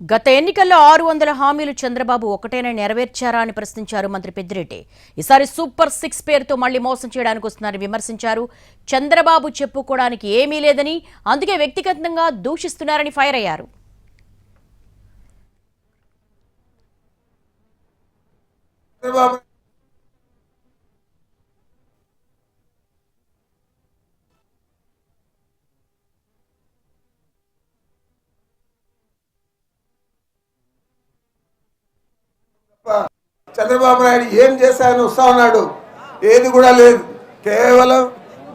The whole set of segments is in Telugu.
గత ఎన్నికల్లో ఆరు వందల హామీలు చంద్రబాబు ఒకటేనే నెరవేర్చారా అని ప్రశ్నించారు మంత్రి పెద్దిరెడ్డి. ఈసారి సూపర్ సిక్స్ పేరుతో మళ్ళీ మోసం చేయడానికి వస్తున్నారని విమర్శించారు. చంద్రబాబు చెప్పుకోవడానికి ఏమీ లేదని అందుకే వ్యక్తిగతంగా దూషిస్తున్నారని ఫైర్ అయ్యారు. చంద్రబాబు చంద్రబాబు నాయుడు ఏం చేశాయని వస్తా ఉన్నాడు ఏది కూడా లేదు. కేవలం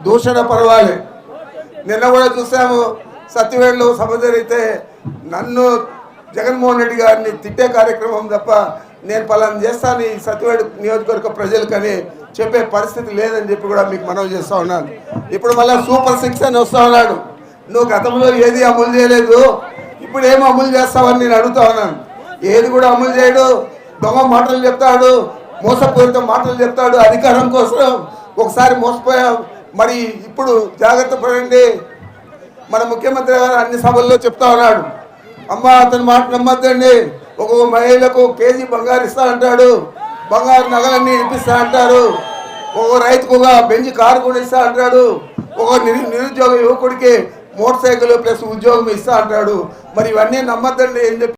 దూషణ పర్వాలే. నిన్న కూడా చూసాము సత్యవేడులో సభ జరిగితే నన్ను జగన్మోహన్ రెడ్డి గారిని తిట్టే కార్యక్రమం తప్ప నేను పలానా చేస్తాను ఈ సత్యవేడు నియోజకవర్గ ప్రజలకని చెప్పే పరిస్థితి లేదని చెప్పి కూడా మీకు మనవి చేస్తూ ఉన్నాను. ఇప్పుడు మళ్ళీ సూపర్ సిక్స్ అని వస్తూ ఉన్నాడు. నువ్వు గతంలో ఏది అమలు చేయలేదు. ఇప్పుడు ఏం అమలు చేస్తావని నేను అడుగుతా ఉన్నాను. ఏది కూడా అమలు చేయడు. దొంగ మాటలు చెప్తాడు మోసపూరిత మాటలు చెప్తాడు అధికారం కోసం ఒకసారి మోసపోయాం. మరి ఇప్పుడు జాగ్రత్త పడండి. మన ముఖ్యమంత్రి గారు అన్ని సభల్లో చెప్తా ఉన్నాడు. అమ్మ అతని మాట నమ్మద్దండి. ఒక్కొక్క మహిళకు కేజీ బంగారు ఇస్తా అంటాడు. బంగారు నగలన్నీ ఇప్పిస్తా అంటారు. ఒక రైతుకు ఒక బెంచ్ కారు కూడా ఇస్తా అంటాడు. ఒక నిరు నిరుద్యోగ యువకుడికి మోటార్ సైకిల్ ప్లస్ ఉద్యోగం ఇస్తా అంటాడు. మరి ఇవన్నీ నమ్మద్దండి ఏం చెప్పి